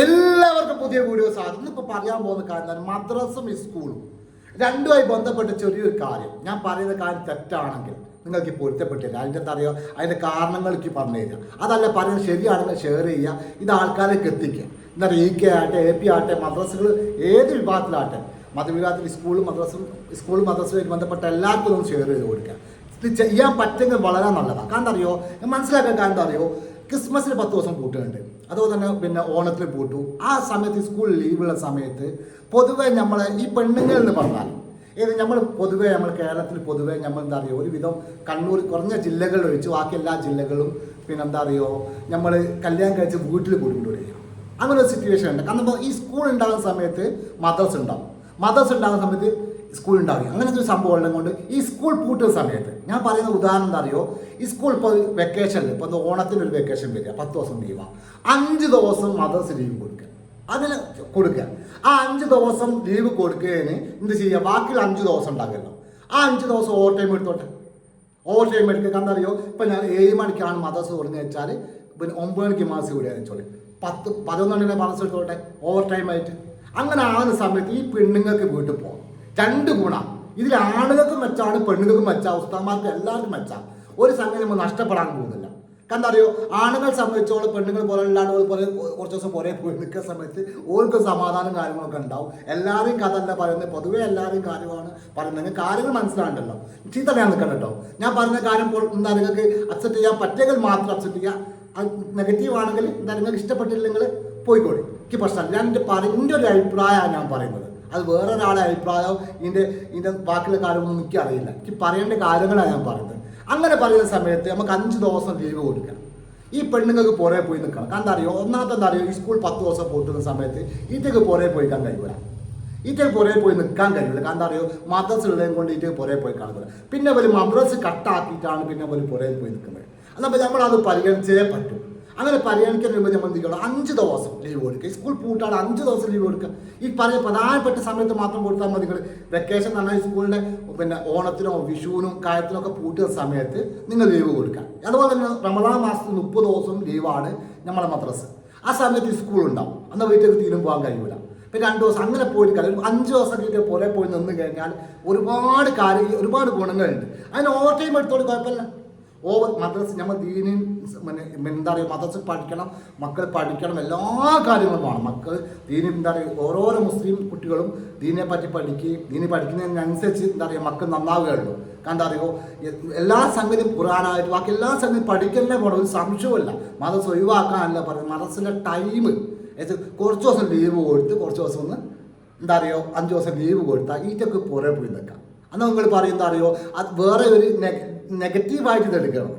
എല്ലാവർക്കും പുതിയ വീഡിയോ ആണ് ഇന്നിപ്പോൾ പറയാൻ പോകുന്ന കാര്യം? മദ്രസും സ്കൂളും രണ്ടുമായി ബന്ധപ്പെട്ട ചെറിയൊരു കാര്യം. ഞാൻ പറയുന്ന കാര്യം തെറ്റാണെങ്കിൽ നിങ്ങൾക്ക് പൊരുത്തപ്പെട്ടില്ല. അതിന്റെ എന്താ അതിന്റെ കാരണങ്ങൾക്ക് പറഞ്ഞു തരിക. അതല്ല പറയുന്നത് ശരിയാണെങ്കിൽ ഷെയർ ചെയ്യുക. ഇത് ആൾക്കാരിലേക്ക് എത്തിക്കുക എന്താ ഇ കെ ആട്ടെ എ പി ആട്ടെ മദ്രസകൾ ഏത് വിഭാഗത്തിലാട്ടെ മതവിഭാഗത്തിൽ സ്കൂളും മദ്രസും സ്കൂളും മദ്രസയുമായി ബന്ധപ്പെട്ട എല്ലാവർക്കും ഒന്ന് ഷെയർ ചെയ്ത് കൊടുക്കുക. ഇത് ചെയ്യാൻ പറ്റുമെങ്കിൽ വളരെ നല്ലതാണ്. കാരണം അറിയോ? മനസ്സിലാക്കാൻ കാരണം അറിയോ? ക്രിസ്മസിന് പത്ത് ദിവസം പൂട്ടുന്നുണ്ട്. അതുപോലെ തന്നെ പിന്നെ ഓണത്തിന് പൂട്ടു. ആ സമയത്ത് സ്കൂൾ ലീവുള്ള സമയത്ത് പൊതുവെ നമ്മൾ ഈ പെണ്ണുങ്ങൾ എന്ന് പറഞ്ഞാൽ ഇത് നമ്മൾ പൊതുവേ നമ്മൾ കേരളത്തിൽ പൊതുവേ നമ്മൾ എന്താ പറയുക ഒരുവിധം കണ്ണൂർ കുറഞ്ഞ ജില്ലകളിൽ ഒഴിച്ച് ബാക്കി എല്ലാ ജില്ലകളും പിന്നെ എന്താ പറയുക നമ്മൾ കല്യാണം കഴിച്ച് വീട്ടിൽ കൂടിക്കൊണ്ടുവരിക അങ്ങനെ ഒരു സിറ്റുവേഷൻ ഉണ്ട്. കാരണം ഈ സ്കൂൾ ഉണ്ടാകുന്ന സമയത്ത് മദേഴ്സ് ഉണ്ടാവും. മദേഴ്സ് ഉണ്ടാകുന്ന സമയത്ത് സ്കൂൾ ഉണ്ടാവുകയും അങ്ങനത്തെ ഒരു സംഭവം ഉള്ളത് കൊണ്ട് ഈ സ്കൂൾ പൂട്ടുന്ന സമയത്ത് ഞാൻ പറയുന്ന ഉദാഹരണം എന്താ അറിയോ? ഈ സ്കൂൾ ഇപ്പോൾ വെക്കേഷനിൽ ഇപ്പോൾ ഓണത്തിന് ഒരു വെക്കേഷൻ വരിക. പത്ത് ദിവസം ലീവാണ് അഞ്ച് ദിവസം മദേഴ്സ് ലീവ് കൊടുക്കുക. അതിന് കൊടുക്കുക. ആ അഞ്ച് ദിവസം ലീവ് കൊടുക്കുന്നതിന് എന്ത് ചെയ്യുക? ബാക്കിയുള്ള അഞ്ച് ദിവസം ഉണ്ടാകുമല്ലോ ആ അഞ്ച് ദിവസം ഓവർ ടൈം എടുത്തോട്ടെ. ഓവർ ടൈം എടുക്കുക. കാരണം അറിയോ? ഇപ്പം ഞാൻ ഏഴ് മണിക്കാണ് മദേഴ്സ് കൊടുക്കുന്നത് വെച്ചാൽ പിന്നെ ഒമ്പത് മണിക്ക് മാസം കൂടിയാന്ന് വെച്ചോളി പത്ത് പതിനൊന്നെണ്ണിനെ മദർസ് എടുത്തോട്ടെ. ഓവർ ടൈം ആയിട്ട്. അങ്ങനെ ആകുന്ന സമയത്ത് ഈ പെണ്ണുങ്ങൾക്ക് വീട്ടിൽ പോകാം. രണ്ട് ഗുണ. ഇതിൽ ആണുങ്ങൾക്കും മെച്ചാണ് പെണ്ണുങ്ങൾക്കും മെച്ച ഉസ്താന്മാർക്കും എല്ലാവർക്കും മെച്ച. ഒരു സംഗതി നമ്മൾ നഷ്ടപ്പെടാൻ പോകുന്നില്ല. കാരണം അറിയോ? ആണുങ്ങൾ സംബന്ധിച്ചോളം പെണ്ണുങ്ങൾ പോലെ അല്ലാണ്ട് പോലെ കുറച്ച് ദിവസം പോലെ പോയി നിൽക്കുന്ന സമയത്ത് ഓർക്ക് സമാധാനം കാര്യങ്ങളൊക്കെ ഉണ്ടാവും. എല്ലാവരെയും കഥ അല്ല പറയുന്നത് പൊതുവേ എല്ലാവരെയും കാര്യമാണ് പറയുന്നത്. കാര്യങ്ങൾ മനസ്സിലാണ്ടല്ലോ ചീത്ത ഞാൻ നിൽക്കണം കേട്ടോ. ഞാൻ പറഞ്ഞ കാര്യം എന്താ നിങ്ങൾക്ക് അക്സെപ്റ്റ് ചെയ്യാൻ പറ്റിയെങ്കിൽ മാത്രം അക്സെപ്റ്റ് ചെയ്യുക അത് നെഗറ്റീവ് ആണെങ്കിൽ എന്താ നിങ്ങൾക്ക് ഇഷ്ടപ്പെട്ടില്ലെങ്കിൽ പോയിക്കോളി. എനിക്ക് പ്രശ്നമില്ല. ഞാൻ എന്റെ പറഞ്ഞ ഒരു അഭിപ്രായമാണ് ഞാൻ പറയുന്നത്. അത് വേറൊരാളെ അഭിപ്രായം ഇതിന്റെ ഇതിന്റെ ബാക്കിയുള്ള കാര്യമൊന്നും എനിക്ക് അറിയില്ല. എനിക്ക് പറയേണ്ട കാര്യങ്ങളാണ് ഞാൻ പറയുന്നത്. അങ്ങനെ പറയുന്ന സമയത്ത് നമുക്ക് അഞ്ച് ദിവസം ലീവ് കൊടുക്കണം. ഈ പെണ്ണുങ്ങൾക്ക് പുറകെ പോയി നിൽക്കണം. കാരണം എന്താ അറിയോ? ഒന്നാമത്തെ എന്താ അറിയോ? ഈ സ്കൂൾ പത്ത് ദിവസം പോട്ടുന്ന സമയത്ത് ഇതൊക്കെ പുറകെ പോയി kan കഴിയൂല. ഈറ്റക്ക് പുറകെ പോയി നിൽക്കാൻ കഴിയില്ല കാരണം എന്താ അറിയോ? മദ്രസ് ഉള്ളതും കൊണ്ട് ഈറ്റക്ക് പുറകെ പോയി കാണുന്നത് പിന്നെ ഒരു മദ്രസ് കട്ടാക്കിയിട്ടാണ് പിന്നെ ഒരു പുറകെ പോയി നിൽക്കുന്നത്. എന്നാൽ നമ്മളത് പരിഗണിച്ചേ പറ്റും. അങ്ങനെ പരിഗണിക്കാൻ വരുമ്പോൾ നമ്മൾ എന്ത് അഞ്ച് ദിവസം ലീവ് കൊടുക്കുക സ്കൂൾ പൂട്ടാണ് അഞ്ച് ദിവസം ലീവ് കൊടുക്കുക ഈ പറഞ്ഞ പ്രധാനപ്പെട്ട സമയത്ത് മാത്രം കൊടുത്താൽ മതി വെക്കേഷൻ എന്ന് പറഞ്ഞാൽ സ്കൂളിന്റെ പിന്നെ ഓണത്തിനോ വിഷുവിനോ കാര്യത്തിനോ ഒക്കെ പൂട്ടുന്ന സമയത്ത് നിങ്ങൾ ലീവ് കൊടുക്കുക. അതുപോലെ തന്നെ റമദാൻ മാസത്തിൽ മുപ്പത് ദിവസം ലീവാണ് നമ്മളെ മദ്രസ്. ആ സമയത്ത് സ്കൂൾ ഉണ്ടാവും. അന്ന് വീട്ടിലേക്ക് തീരും പോകാൻ കഴിയൂല. പിന്നെ രണ്ട് ദിവസം അങ്ങനെ പോയിട്ട് കാര്യം അഞ്ച് ദിവസം കഴിഞ്ഞ പോലെ പോയി നിന്ന് കഴിഞ്ഞാൽ ഒരുപാട് കാര്യങ്ങൾ ഒരുപാട് ഗുണങ്ങളുണ്ട്. അതിന് ഓവർ ടൈം എടുത്തോണ്ട് കുഴപ്പമില്ല. ഓവർ മദ്രസ നമ്മൾ ദീനിൻ എന്താ പറയുക മദ്രസ പഠിക്കണം മക്കൾ പഠിക്കണം എല്ലാ കാര്യങ്ങളും വേണം. മക്കൾ ദീനി എന്താ പറയുക ഓരോരോ മുസ്ലിം കുട്ടികളും ദീനെ പറ്റി പഠിക്കുകയും ദീനി പഠിക്കുന്നതിനനുസരിച്ച് എന്താ പറയുക മക്കൾ നന്നാവുകയുള്ളൂ. കാരണം എന്താ പറയുക എല്ലാ സംഗതിയും ഖുറാനായിട്ട് ബാക്കി എല്ലാ സംഗതിയും പഠിക്കലിനെ പോകണം ഒരു സംശയമല്ല മദ്രസ ഒഴിവാക്കാനല്ല പറയുന്നത്. മദ്രസിന്റെ ടൈം കുറച്ച് ദിവസം ലീവ് കൊടുത്ത് കുറച്ച് ദിവസം ഒന്ന് എന്താ പറയുക അഞ്ച് ദിവസം ലീവ് കൊടുത്താൽ ഈറ്റൊക്കെ പുറകെ പോയി നിൽക്കാം. അന്ന് നിങ്ങൾ പറയും എന്താ അറിയോ അത് വേറെ ഒരു നെഗറ്റീവായിട്ട് എടുക്കണം.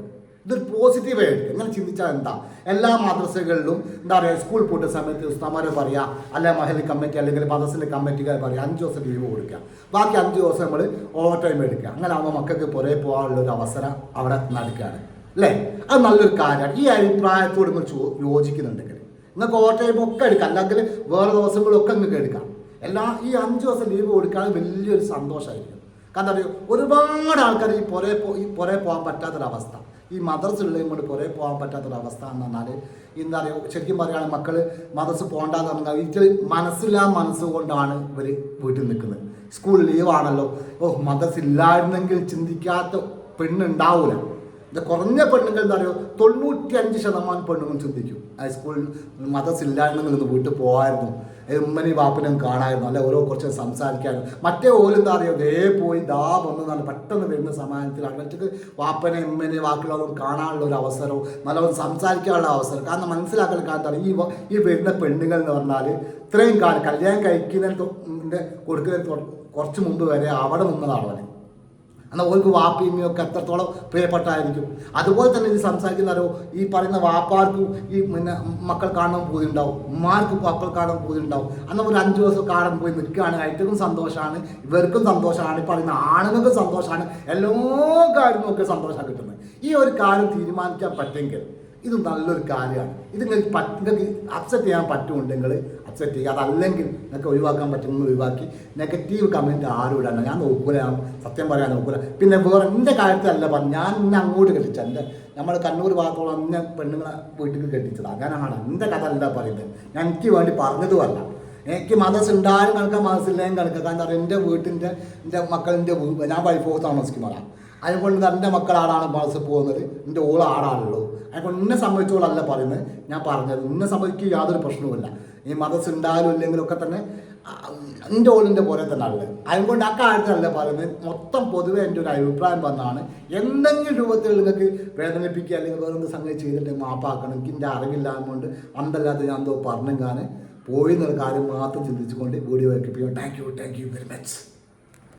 ഇതൊരു പോസിറ്റീവായി എടുക്കുക ഇങ്ങനെ ചിന്തിച്ചാൽ എന്താ? എല്ലാ മദ്രസകളിലും എന്താ പറയുക സ്കൂൾ പൂട്ടുന്ന സമയത്ത് ഉസ്താമാരെ പറയുക അല്ലെ മഹലി കമ്മിറ്റി അല്ലെങ്കിൽ മദ്രസിന്റെ കമ്മിറ്റിക്കാർ പറയുക അഞ്ച് ദിവസം ലീവ് കൊടുക്കുക. ബാക്കി അഞ്ച് ദിവസം നമ്മൾ ഓവർ ടൈം എടുക്കുക. അങ്ങനെ ആകുമ്പോൾ മക്കൾക്ക് പുറകെ പോകാനുള്ള ഒരു അവസരം അവിടെ നടക്കുകയാണ് അല്ലേ? അത് നല്ലൊരു കാര്യമാണ്. ഈ അഭിപ്രായത്തോട് നിങ്ങൾ യോജിക്കുന്നുണ്ടെങ്കിൽ നിങ്ങൾക്ക് ഓവർ ടൈം ഒക്കെ എടുക്കാം. അല്ലെങ്കിൽ വേറെ ദിവസങ്ങളൊക്കെ നിങ്ങൾക്ക് എടുക്കാം. എല്ലാ ഈ അഞ്ച് ദിവസം ലീവ് കൊടുക്കാൻ വലിയൊരു സന്തോഷമായിരിക്കും. കാരണം അറിയോ? ഒരുപാട് ആൾക്കാർ ഈ പുറേ ഈ പുറേ പോകാൻ പറ്റാത്തൊരവസ്ഥ. ഈ മദർസ് ഉള്ളതും കൊണ്ട് പുറേ പോകാൻ പറ്റാത്തൊരവസ്ഥ എന്ന് പറഞ്ഞാൽ എന്താ പറയുക ശരിക്കും പറയുകയാണെങ്കിൽ മക്കൾ മദർസ് പോകണ്ടെന്ന് പറഞ്ഞാൽ ഇത് മനസ്സില്ലാ മനസ്സുകൊണ്ടാണ് ഇവർ വീട്ടിൽ നിൽക്കുന്നത്. സ്കൂൾ ലീവാണല്ലോ ഓ മദർസ് ഇല്ലായിരുന്നെങ്കിൽ ചിന്തിക്കാത്ത പെണ്ണുണ്ടാവില്ല ഇത് കുറഞ്ഞ പെണ്ണുങ്ങൾ എന്താ പറയുക തൊണ്ണൂറ്റി അഞ്ച് ശതമാനം പെണ്ണുങ്ങൾ ചിന്തിക്കും. ഹൈസ്കൂളിൽ മദർസ് ഇല്ലായിരുന്നെങ്കിൽ ഇന്ന് വീട്ടിൽ പോകായിരുന്നു ഉമ്മനി വാപ്പനും കാണായിരുന്നു. അല്ലെ ഓരോ കുറച്ച് സംസാരിക്കാനും. മറ്റേ ഓലും എന്താ പറയുക ദേ പോയി ദാ വന്ന് നല്ല പെട്ടെന്ന് വരുന്ന സമാധാനത്തിൽ അങ്ങനത്തേക്ക് വാപ്പനെ ഉമ്മനെ ബാക്കിയുള്ളവരും കാണാനുള്ള ഒരു അവസരവും നല്ലവണ്ണം സംസാരിക്കാനുള്ള അവസരം. കാരണം മനസ്സിലാക്കാൻ കാരണം ഈ ഈ വരുന്ന പെണ്ണുങ്ങൾ എന്ന് പറഞ്ഞാൽ ഇത്രയും കാലം കല്യാണം കഴിക്കുന്നതിന് കൊടുക്കുന്ന കുറച്ച് മുമ്പ് വരെ അവിടെ നിന്നതാണ് അവനെ എന്നാൽ ഓർക്ക് വാപ്പിയും ഒക്കെ എത്രത്തോളം പ്രിയപ്പെട്ടായിരിക്കും. അതുപോലെ തന്നെ ഇത് സംസാരിക്കുന്നവരോ ഈ പറയുന്ന വാപ്പാർക്കും ഈ പിന്നെ മക്കൾ കാണാൻ പോയിട്ടുണ്ടാവും ഉമ്മാർക്കും മക്കൾ കാണാൻ പോയിട്ടുണ്ടാവും. അന്ന് ഒരു അഞ്ച് ദിവസം കാണാൻ പോയി നിൽക്കുകയാണ്. ഏറ്റവും സന്തോഷമാണ് ഇവർക്കും സന്തോഷമാണ് പറയുന്ന ആണുങ്ങൾക്കും സന്തോഷമാണ് എല്ലാ ഒക്കെ സന്തോഷമാണ് കിട്ടുന്നത്. ഈ ഒരു കാര്യം തീരുമാനിക്കാൻ പറ്റുമെങ്കിൽ ഇത് നല്ലൊരു കാര്യമാണ്. ഇത് നിങ്ങൾക്ക് നിങ്ങൾക്ക് അക്സെപ്റ്റ് ചെയ്യാൻ പറ്റുമുണ്ടെങ്കിൽ അക്സെപ്റ്റ് ചെയ്യുക. അതല്ലെങ്കിൽ നിങ്ങൾക്ക് ഒഴിവാക്കാൻ പറ്റുമെന്ന് ഒഴിവാക്കി നെഗറ്റീവ് കമന്റ് ആരും ഇടണ്ട. ഞാൻ നോക്കൂല. ഞാൻ സത്യം പറയാൻ നോക്കൂല. പിന്നെ വേറെ എന്റെ കാര്യത്തിലല്ല പറഞ്ഞു ഞാൻ ഇന്നെ അങ്ങോട്ട് കെട്ടിച്ച എന്റെ നമ്മൾ കണ്ണൂർ ഭാഗത്തോളം എന്നെ പെണ്ണുങ്ങളെ വീട്ടിൽ കെട്ടിച്ചത്. അങ്ങനെയാണ്. എന്റെ കഥ അല്ല പറയുന്നത്. ഞാൻ എനിക്ക് വേണ്ടി പറഞ്ഞതുമല്ല. എനിക്ക് മനസ്സ് ഉണ്ടായാലും കണക്കാൻ മതസില്ലേയും കണക്കാം. കാരണം എന്റെ വീട്ടിന്റെ എന്റെ മക്കളിന്റെ ഞാൻ വൈഫ് താമസിക്കുന്നതാണ്. അതുകൊണ്ട് എന്റെ മക്കൾ ആടാണ് മനസ്സിൽ പോകുന്നത്. എന്റെ ഓൾ ആടാണുള്ളൂ അതുകൊണ്ട് എന്നെ സംബന്ധിച്ചോളല്ല പറയുന്നത്. ഞാൻ പറഞ്ഞത് എന്നെ സംബന്ധിക്ക് യാതൊരു പ്രശ്നവുമില്ല. ഈ മതസ് ഉണ്ടായാലും ഇല്ലെങ്കിലും ഒക്കെ തന്നെ എന്റെ ഓളിന്റെ പോലെ തന്നെ ഉള്ളത് അതുകൊണ്ട് ആ കാര്യത്തിലല്ല പറയുന്നത്. മൊത്തം പൊതുവേ എന്റെ ഒരു അഭിപ്രായം വന്നാണ് എന്തെങ്കിലും രൂപത്തിൽ നിങ്ങൾക്ക് വേദനിപ്പിക്കുക അല്ലെങ്കിൽ വേറെ സംഗതി ചെയ്തിട്ട് മാപ്പാക്കണം. എനിക്ക് എന്റെ അറിവില്ലായ്മ കൊണ്ട് അന്തല്ലാതെ ഞാൻ എന്തോ പറഞ്ഞെങ്കാന് പോയി എന്നൊരു കാര്യം മാത്രം ചിന്തിച്ചുകൊണ്ട് video വെക്കിപ്പിക്കും thank you thank you very much